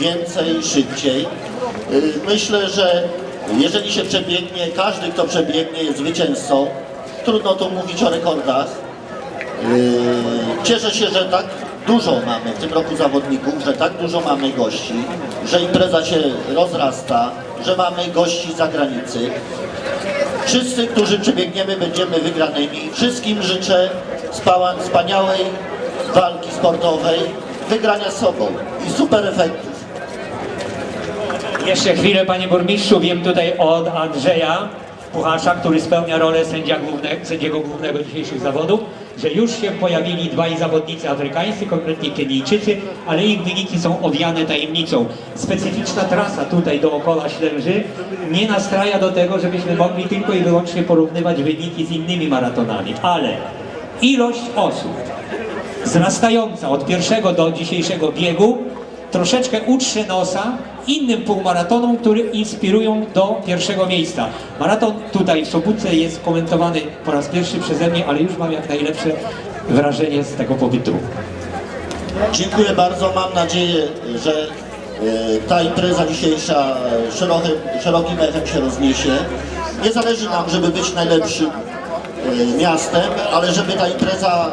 więcej, szybciej. Y, Myślę, że jeżeli się przebiegnie, każdy kto przebiegnie jest zwycięzcą. Trudno tu mówić o rekordach. Yy, Cieszę się, że tak dużo mamy w tym roku zawodników, że tak dużo mamy gości, że impreza się rozrasta, że mamy gości z zagranicy. Wszyscy, którzy przebiegniemy, będziemy wygranymi. Wszystkim życzę wspaniałej walki sportowej, wygrania z sobą i super efektów. Jeszcze chwilę, panie burmistrzu. Wiem tutaj od Andrzeja Puchacza, który spełnia rolę sędzia główne, sędziego głównego dzisiejszych zawodów, że już się pojawili dwaj zawodnicy afrykańscy, konkretnie Kenijczycy, ale ich wyniki są owiane tajemnicą. Specyficzna trasa tutaj dookoła Ślęży nie nastraja do tego, żebyśmy mogli tylko i wyłącznie porównywać wyniki z innymi maratonami, ale ilość osób wzrastająca od pierwszego do dzisiejszego biegu troszeczkę utrze nosa innym półmaratonom, które inspirują do pierwszego miejsca. Maraton tutaj w Sobótce jest komentowany po raz pierwszy przeze mnie, ale już mam jak najlepsze wrażenie z tego pobytu. Dziękuję bardzo. Mam nadzieję, że e, ta impreza dzisiejsza e, szerokim, szerokim echem się rozniesie. Nie zależy nam, żeby być najlepszym e, miastem, ale żeby ta impreza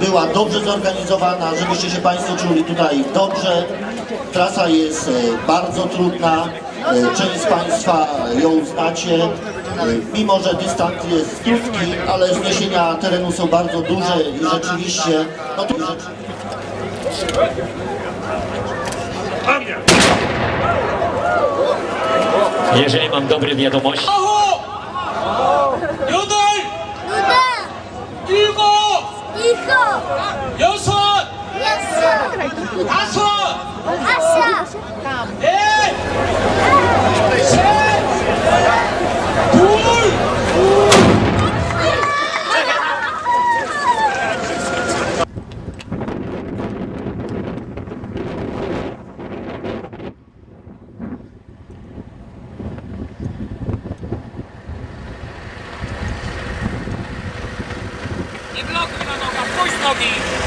była dobrze zorganizowana, żebyście się Państwo czuli tutaj dobrze. Trasa jest e, bardzo trudna. E, Część z Państwa ją znacie. E, Mimo, że dystans jest krótki, ale zniesienia terenu są bardzo duże i rzeczywiście, no rzeczywiście Jeżeli mam dobre wiadomości, Ronaldinho.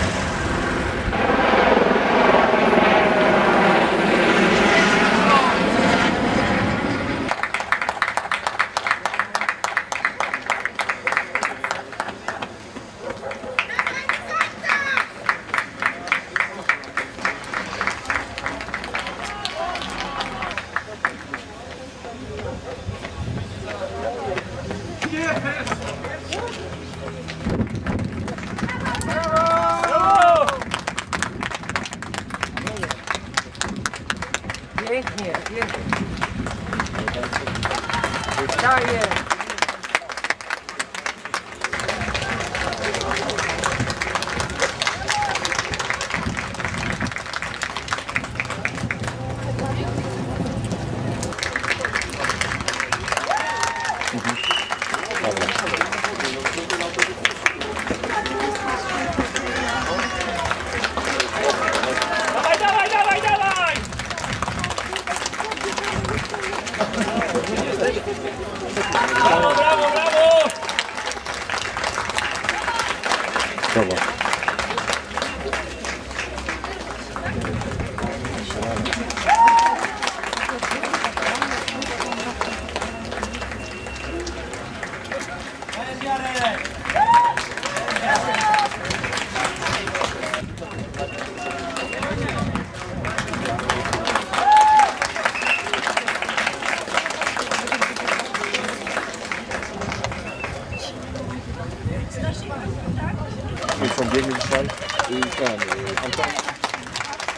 I ten, Anton,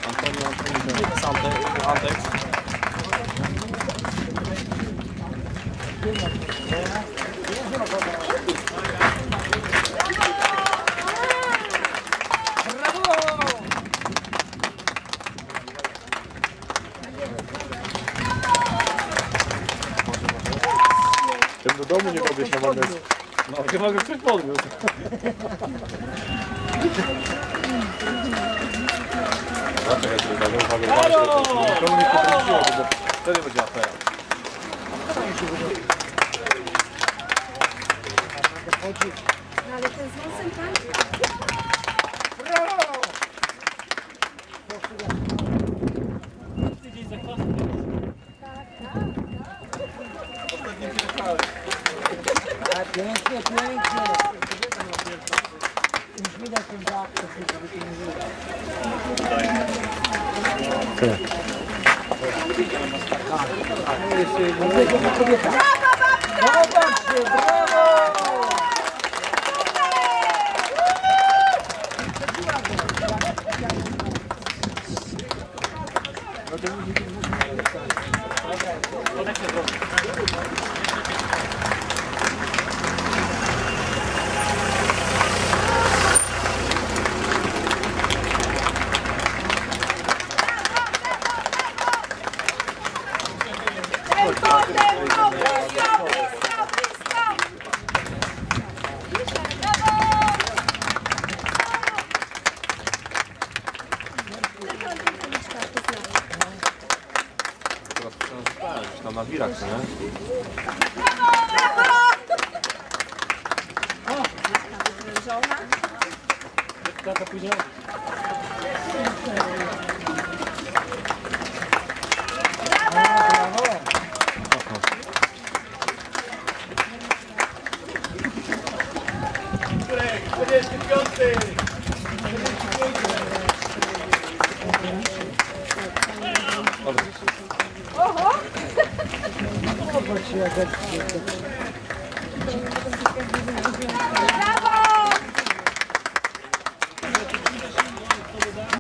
Antonio, Antonio, Sante, Antex. Tym do domu nie mogę się magnes. No, nie mogę ktoś podniósł. Zaczekajcie, tak uwagę właśnie. Komunik poprosiło, bo wtedy będzie afera. No ale ten z nosem pan... Brawo! Tydzień zakładny. Tak, tak, tak. Ostatni pięknie, pięknie. Się wytymuje. Zobaczcie, brawo! Tempo, na Virax, né? Tata później. Dobrze. Sure, good.